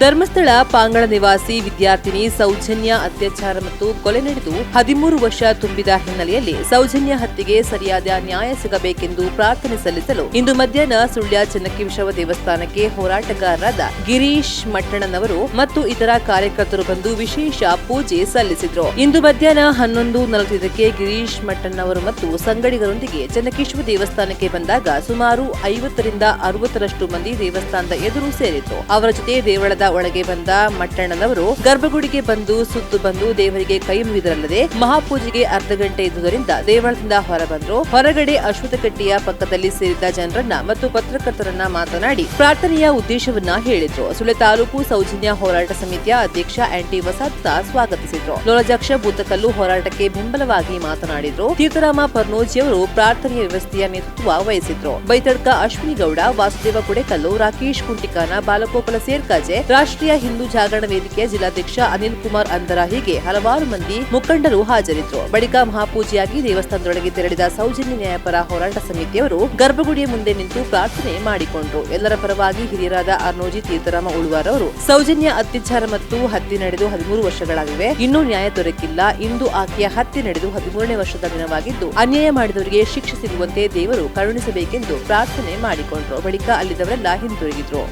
ಧರ್ಮಸ್ಥಳ ಪಾಂಗಣ ನಿವಾಸಿ ವಿದ್ಯಾರ್ಥಿನಿ ಸೌಜನ್ಯ ಅತ್ಯಾಚಾರ ಮತ್ತು ಕೊಲೆ ನಡೆದು ಹದಿಮೂರು ವರ್ಷ ತುಂಬಿದ ಹಿನ್ನೆಲೆಯಲ್ಲಿ ಸೌಜನ್ಯ ಹತ್ಯೆಗೆ ಸರಿಯಾದ ನ್ಯಾಯ ಸಿಗಬೇಕೆಂದು ಪ್ರಾರ್ಥನೆ ಸಲ್ಲಿಸಲು ಇಂದು ಮಧ್ಯಾಹ್ನ ಸುಳ್ಯ ಚೆನ್ನಕೇಶವ ದೇವಸ್ಥಾನಕ್ಕೆ ಹೋರಾಟಗಾರರಾದ ಗಿರೀಶ್ ಮಟ್ಟಣ್ಣನವರು ಮತ್ತು ಇತರ ಕಾರ್ಯಕರ್ತರು ಬಂದು ವಿಶೇಷ ಪೂಜೆ ಸಲ್ಲಿಸಿದ್ರು. ಇಂದು ಮಧ್ಯಾಹ್ನ ಹನ್ನೊಂದು ನಲವತ್ತೈದಕ್ಕೆ ಗಿರೀಶ್ ಮಟ್ಟಣ್ಣವರು ಮತ್ತು ಸಂಗಡಿಗರೊಂದಿಗೆ ಚೆನ್ನಕೇಶವ ದೇವಸ್ಥಾನಕ್ಕೆ ಬಂದಾಗ ಸುಮಾರು ಐವತ್ತರಿಂದ ಅರವತ್ತರಷ್ಟು ಮಂದಿ ದೇವಸ್ಥಾನದ ಎದುರು ಸೇರಿತ್ತು ಅವರ ಜೊತೆ ದೇವಳದ ಒಳಗೆ ಬಂದ ಮಟ್ಟಣ್ಣನವರು ಗರ್ಭಗುಡಿಗೆ ಬಂದು ಸುತ್ತು ಬಂದು ದೇವರಿಗೆ ಕೈ ಮುಗಿದರಲ್ಲದೆ ಮಹಾಪೂಜೆಗೆ ಅರ್ಧ ಗಂಟೆ ಇದ್ದುದರಿಂದ ದೇವಳದಿಂದ ಹೊರಬಂದರು. ಹೊರಗಡೆ ಅಶ್ವಥಕಟ್ಟಿಯ ಪಕ್ಕದಲ್ಲಿ ಸೇರಿದ್ದ ಜನರನ್ನ ಮತ್ತು ಪತ್ರಕರ್ತರನ್ನ ಮಾತನಾಡಿ ಪ್ರಾರ್ಥನೆಯ ಉದ್ದೇಶವನ್ನ ಹೇಳಿದ್ರು. ಸುಳೆ ತಾಲೂಕು ಸೌಜನ್ಯ ಹೋರಾಟ ಸಮಿತಿಯ ಅಧ್ಯಕ್ಷ ಆಂಟಿ ವಸಂತ ಸ್ವಾಗತಿಸಿದ್ರು. ಲೋಲಜಾಕ್ಷ ಭೂತಕಲ್ಲು ಹೋರಾಟಕ್ಕೆ ಬೆಂಬಲವಾಗಿ ಮಾತನಾಡಿದ್ರು. ತೀರ್ಥರಾಮ ಪರ್ನೋಜಿಯವರು ಪ್ರಾರ್ಥನೆಯ ವ್ಯವಸ್ಥೆಯ ನೇತೃತ್ವ ವಹಿಸಿದ್ರು. ಬೈತಡ್ಕ ಅಶ್ವಿನಿ ಗೌಡ ವಾಸುದೇವ ಕುಡೆಕಲ್ಲು, ರಾಕೇಶ್ ಕುಂಟಿಕಾನ, ಬಾಲಗೋಪಾಲ ಸೇರ್ಕಾಜೆ ರಾಷ್ಟ್ರೀಯ ಹಿಂದೂ ಜಾಗರಣ ವೇದಿಕೆಯ ಜಿಲ್ಲಾಧ್ಯಕ್ಷ ಅನಿಲ್ ಕುಮಾರ್ ಅಂದರ ಹೀಗೆ ಹಲವಾರು ಮಂದಿ ಮುಖಂಡರು ಹಾಜರಿದ್ದರು ಬಳಿಕ ಮಹಾಪೂಜೆಯಾಗಿ ದೇವಸ್ಥಾನದೊಳಗೆ ತೆರಳಿದ ಸೌಜನ್ಯ ನ್ಯಾಯಪರ ಹೋರಾಟ ಸಮಿತಿಯವರು ಗರ್ಭಗುಡಿಯ ಮುಂದೆ ನಿಂತು ಪ್ರಾರ್ಥನೆ ಮಾಡಿಕೊಂಡರು. ಎಲ್ಲರ ಪರವಾಗಿ ಹಿರಿಯರಾದ ಅರ್ನೋಜಿ ತೀರ್ಥರಾಮ ಉಳುವಾರ್ ಅವರು, ಸೌಜನ್ಯ ಅತ್ಯಾಚಾರ ಮತ್ತು ಹತ್ಯೆ ನಡೆದು ಹದಿಮೂರು ವರ್ಷಗಳಾಗಿವೆ. ಇನ್ನೂ ನ್ಯಾಯ ದೊರಕಿಲ್ಲ. ಇಂದು ಆಕೆಯ ಹತ್ಯೆ ನಡೆದು ಹದಿಮೂರನೇ ವರ್ಷದ ದಿನವಾಗಿದ್ದು, ಅನ್ಯಾಯ ಮಾಡಿದವರಿಗೆ ಶಿಕ್ಷೆ ಸಿಗುವಂತೆ ದೇವರು ಕರುಣಿಸಬೇಕೆಂದು ಪ್ರಾರ್ಥನೆ ಮಾಡಿಕೊಂಡರು. ಬಳಿಕ ಅಲ್ಲಿದ್ದವರೆಲ್ಲ ಹಿಂದಿರುಗಿದ್ರು.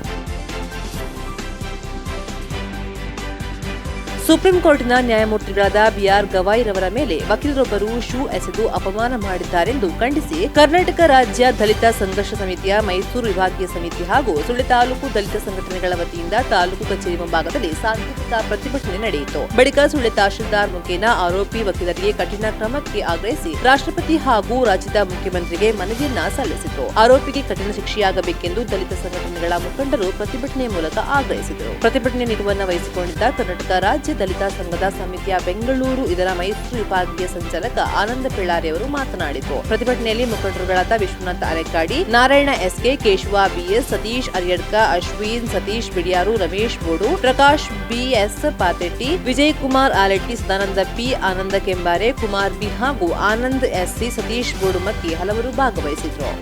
ಸುಪ್ರೀಂ ಕೋರ್ಟ್ನ ನ್ಯಾಯಮೂರ್ತಿಗಳಾದ ಬಿಆರ್ ಗವಾಯಿರವರ ಮೇಲೆ ವಕೀಲರೊಬ್ಬರು ಶೂ ಎಸೆದು ಅಪಮಾನ ಮಾಡಿದ್ದಾರೆಂದು ಖಂಡಿಸಿ ಕರ್ನಾಟಕ ರಾಜ್ಯ ದಲಿತ ಸಂಘರ್ಷ ಸಮಿತಿಯ ಮೈಸೂರು ವಿಭಾಗೀಯ ಸಮಿತಿ ಹಾಗೂ ಸುಳ್ಯ ತಾಲೂಕು ದಲಿತ ಸಂಘಟನೆಗಳ ವತಿಯಿಂದ ತಾಲೂಕು ಕಚೇರಿ ಮುಂಭಾಗದಲ್ಲಿ ಸಾಂಕೇತಿಕ ಪ್ರತಿಭಟನೆ ನಡೆಯಿತು. ಬಳಿಕ ಸುಳ್ಯ ತಹಶೀಲ್ದಾರ್ ಮುಖೇನ ಆರೋಪಿ ವಕೀಲರಿಗೆ ಕಠಿಣ ಕ್ರಮಕ್ಕೆ ಆಗ್ರಹಿಸಿ ರಾಷ್ಟ್ರಪತಿ ಹಾಗೂ ರಾಜ್ಯದ ಮುಖ್ಯಮಂತ್ರಿಗೆ ಮನವಿಯನ್ನ ಸಲ್ಲಿಸಿತು. ಆರೋಪಿಗೆ ಕಠಿಣ ಶಿಕ್ಷೆಯಾಗಬೇಕೆಂದು ದಲಿತ ಸಂಘಟನೆಗಳ ಮುಖಂಡರು ಪ್ರತಿಭಟನೆ ಮೂಲಕ ಆಗ್ರಹಿಸಿದರು. ಪ್ರತಿಭಟನೆ ನಿಲುವನ್ನು ವಹಿಸಿಕೊಂಡಿದ್ದ ಕರ್ನಾಟಕ ರಾಜ್ಯ ದಲಿತ ಸಂಘದ ಸಮಿತಿಯ ಬೆಂಗಳೂರು, ಇದರ ಮೈಸೂರು ವಿಭಾಗೀಯ ಸಂಚಾಲಕ ಆನಂದ ಪಿಳ್ಳಾರಿ ಅವರು ಮಾತನಾಡಿದರು. ಪ್ರತಿಭಟನೆಯಲ್ಲಿ ಮುಖಂಡರುಗಳಾದ Vishwanatha Arekadi, Narayana SK, Keshava BS, Satish Ariyadka, Ashwin, Satish Bidiyaru, Ramesh Bodu, Prakash BS Patetti Vijay Kumar Aletti, Sadananda P, Ananda Kembare, Kumar B ಹಾಗೂ ಆನಂದ್ ಎಸ್ಸಿ, ಸತೀಶ್ ಬೋಡುಮಕ್ಕಿ ಹಲವರು ಭಾಗವಹಿಸಿದ್ರು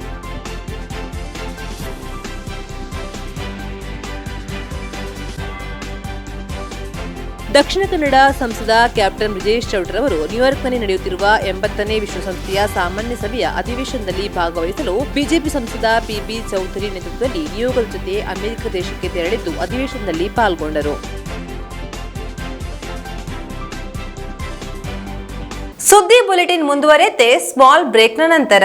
ದಕ್ಷಿಣ ಕನ್ನಡ ಸಂಸದ ಕ್ಯಾಪ್ಟನ್ ಬ್ರಿಜೇಶ್ ಚೌಟ್ರ್ ಅವರು ನ್ಯೂಯಾರ್ಕ್ನಲ್ಲಿ ನಡೆಯುತ್ತಿರುವ ಎಂಬತ್ತನೇ ವಿಶ್ವಸಂಸ್ಥೆಯ ಸಾಮಾನ್ಯ ಸಭೆಯ ಅಧಿವೇಶನದಲ್ಲಿ ಭಾಗವಹಿಸಲು ಬಿಜೆಪಿ ಸಂಸದ ಪಿಬಿ ಚೌಧರಿ ನೇತೃತ್ವದಲ್ಲಿ ನಿಯೋಗದ ಜೊತೆ ಅಮೆರಿಕ ದೇಶಕ್ಕೆ ತೆರಳಿದ್ದು ಅಧಿವೇಶನದಲ್ಲಿ ಪಾಲ್ಗೊಂಡರು. ಸುದ್ದಿ ಬುಲೆಟಿನ್ ಮುಂದುವರೆತೆ ಸ್ಮಾಲ್ ಬ್ರೇಕ್ನ ನಂತರ.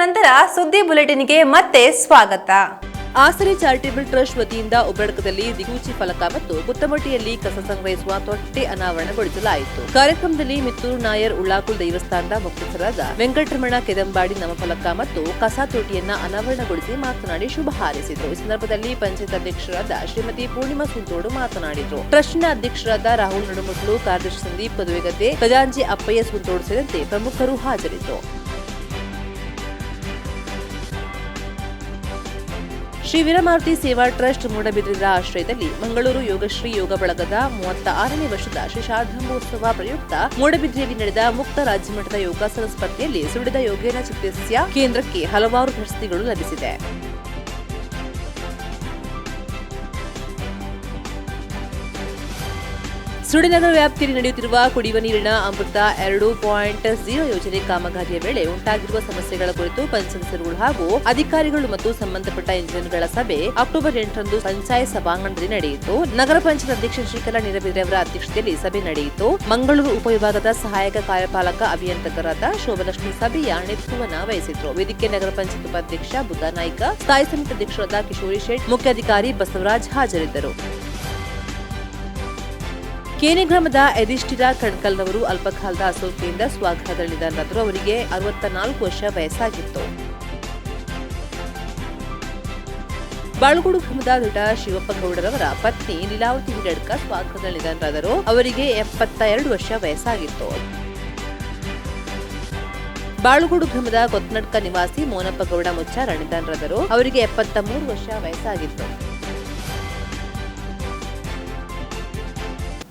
ನಂತರ ಸುದ್ದಿ ಬುಲೆಟಿನ್ಗೆ ಮತ್ತೆ ಸ್ವಾಗತ. ಆಸರೆ ಚಾರಿಟೇಬಲ್ ಟ್ರಸ್ಟ್ ವತಿಯಿಂದ ಉಬ್ಬಡಕದಲ್ಲಿ ದಿಗೂಚಿ ಫಲಕ ಮತ್ತು ಗುತ್ತಮಟ್ಟಿಯಲ್ಲಿ ಕಸ ಸಂಗ್ರಹಿಸುವ ತೊಟ್ಟೆ ಅನಾವರಣಗೊಳಿಸಲಾಯಿತು. ಕಾರ್ಯಕ್ರಮದಲ್ಲಿ ಮಿತ್ತೂರು ನಾಯರ್ ಉಳ್ಳಾಕುಲ್ ದೇವಸ್ಥಾನದ ಮುಖ್ಯಸ್ಥರಾದ ವೆಂಕಟರಮಣ ಕೆದಂಬಾಡಿ ನಾಮಫಲಕ ಮತ್ತು ಕಸ ತೊಟ್ಟಿಯನ್ನ ಅನಾವರಣಗೊಳಿಸಿ ಮಾತನಾಡಿ ಶುಭ ಹಾರೈಸಿದರು. ಈ ಸಂದರ್ಭದಲ್ಲಿ ಪಂಚಾಯತ್ ಅಧ್ಯಕ್ಷರಾದ ಶ್ರೀಮತಿ ಪೂರ್ಣಿಮಾ ಸುಂತೋಡು ಮಾತನಾಡಿದರು. ಟ್ರಸ್ಟ್ನ ಅಧ್ಯಕ್ಷರಾದ ರಾಹುಲ್ ನಡುಮುಟ್ಲು ಕಾರ್ಯದರ್ಶಿ ಸಂದೀಪ್ ಪದುವೆಗದ್ದೆ ಖಜಾಂಜಿ ಅಪ್ಪಯ್ಯ ಸುಂತೋಡು ಸೇರಿದಂತೆ ಪ್ರಮುಖರು ಹಾಜರಿದ್ದರು. ಶ್ರೀ ವೀರಮಾರುತಿ ಸೇವಾ ಟ್ರಸ್ಟ್ ಮೂಡಬಿದ್ರಿರ ಆಶ್ರಯದಲ್ಲಿ ಮಂಗಳೂರು ಯೋಗಶ್ರೀ ಯೋಗ ಬಳಗದ ಮೂವತ್ತ ಆರನೇ ವರ್ಷದ ಶ್ರೀ ಪ್ರಯುಕ್ತ ಮೂಡಬಿದ್ರಿಯಲ್ಲಿ ನಡೆದ ಮುಕ್ತ ರಾಜ್ಯಮಟ್ಟದ ಯೋಗಾಸನ ಸ್ಪರ್ಧೆಯಲ್ಲಿ ಸುಡಿದ ಯೋಗೇನ ಚಿತ್ರಸ್ಯ ಕೇಂದ್ರಕ್ಕೆ ಹಲವಾರು ಪ್ರಶಸ್ತಿಗಳು ಲಭಿಸಿದೆ. ಸುಡಿನಗರ ವ್ಯಾಪ್ತಿಯಲ್ಲಿ ನಡೆಯುತ್ತಿರುವ ಕುಡಿಯುವ ನೀರಿನ ಅಮೃತ ಎರಡು ಪಾಯಿಂಟ್ ಝೀರೋ ಯೋಜನೆ ಕಾಮಗಾರಿಯ ವೇಳೆ ಉಂಟಾಗಿರುವ ಸಮಸ್ಯೆಗಳ ಕುರಿತು ಪಂಚಸದಸ್ಯರುಗಳು ಹಾಗೂ ಅಧಿಕಾರಿಗಳು ಮತ್ತು ಸಂಬಂಧಪಟ್ಟ ಇಂಜಿನಿಯರ್ಗಳ ಸಭೆ ಅಕ್ಟೋಬರ್ ಎಂಟರಂದು ಪಂಚಾಯತ್ ಸಭಾಂಗಣದಲ್ಲಿ ನಡೆಯಿತು. ನಗರ ಪಂಚಾಯತ್ ಅಧ್ಯಕ್ಷ ಶ್ರೀಕಲಾ ನೀರಬೇರೆ ಅವರ ಅಧ್ಯಕ್ಷತೆಯಲ್ಲಿ ಸಭೆ ನಡೆಯಿತು. ಮಂಗಳೂರು ಉಪವಿಭಾಗದ ಸಹಾಯಕ ಕಾರ್ಯಪಾಲಕ ಅಭಿಯಂತಕರಾದ ಶೋಭಲಕ್ಷ್ಮಿ ಸಭೆಯ ನೇತೃತ್ವವನ್ನು ವಹಿಸಿದ್ರು. ವೇದಿಕೆ ನಗರ ಪಂಚಾಯತ್ ಉಪಾಧ್ಯಕ್ಷ ಬುದ್ಧ ನಾಯ್ಕ, ಸ್ಥಾಯಿ ಸಮಿತಿ ಅಧ್ಯಕ್ಷರಾದ ಕಿಶೋರಿ ಶೆಟ್ ಮುಖ್ಯಾಧಿಕಾರಿ ಬಸವರಾಜ್ ಹಾಜರಿದ್ದರು. ಕೇನೆ ಗ್ರಾಮದ ಎದಿಷ್ಟಿರಾ ಕಣ್ಕಲ್ನವರು ಅಲ್ಪಕಾಲದ ಅಸೌಖ್ಯದಿಂದ ಸ್ವಾಗತದಲ್ಲಿದ್ದ ನಿಧನರಾದರು ಅವರಿಗೆ ಅರವತ್ತ ನಾಲ್ಕು ವರ್ಷ ವಯಸ್ಸಾಗಿತ್ತು. ಬಾಳುಗೋಡು ಗ್ರಾಮದ ದೊಡ್ಡ ಶಿವಪ್ಪ ಗೌಡರವರ ಪತ್ನಿ ಲೀಲಾವತಿ ಹಿರಡ್ಕ ಸ್ವಗೃಹದಲ್ಲಿ ನಿಧನರಾದರು ಅವರಿಗೆ ಎಪ್ಪತ್ತ ಎರಡು ವರ್ಷ ವಯಸ್ಸಾಗಿತ್ತು. ಬಾಳುಗೋಡು ಗ್ರಾಮದ ಕೊತ್ನಡ್ಕ ನಿವಾಸಿ ಮೋನಪ್ಪ ಗೌಡ ಮುಚ್ಚಾರ ನಿಧನರಾದರು ಅವರಿಗೆ ಎಪ್ಪತ್ತ ಮೂರು ವರ್ಷ ವಯಸ್ಸಾಗಿತ್ತು.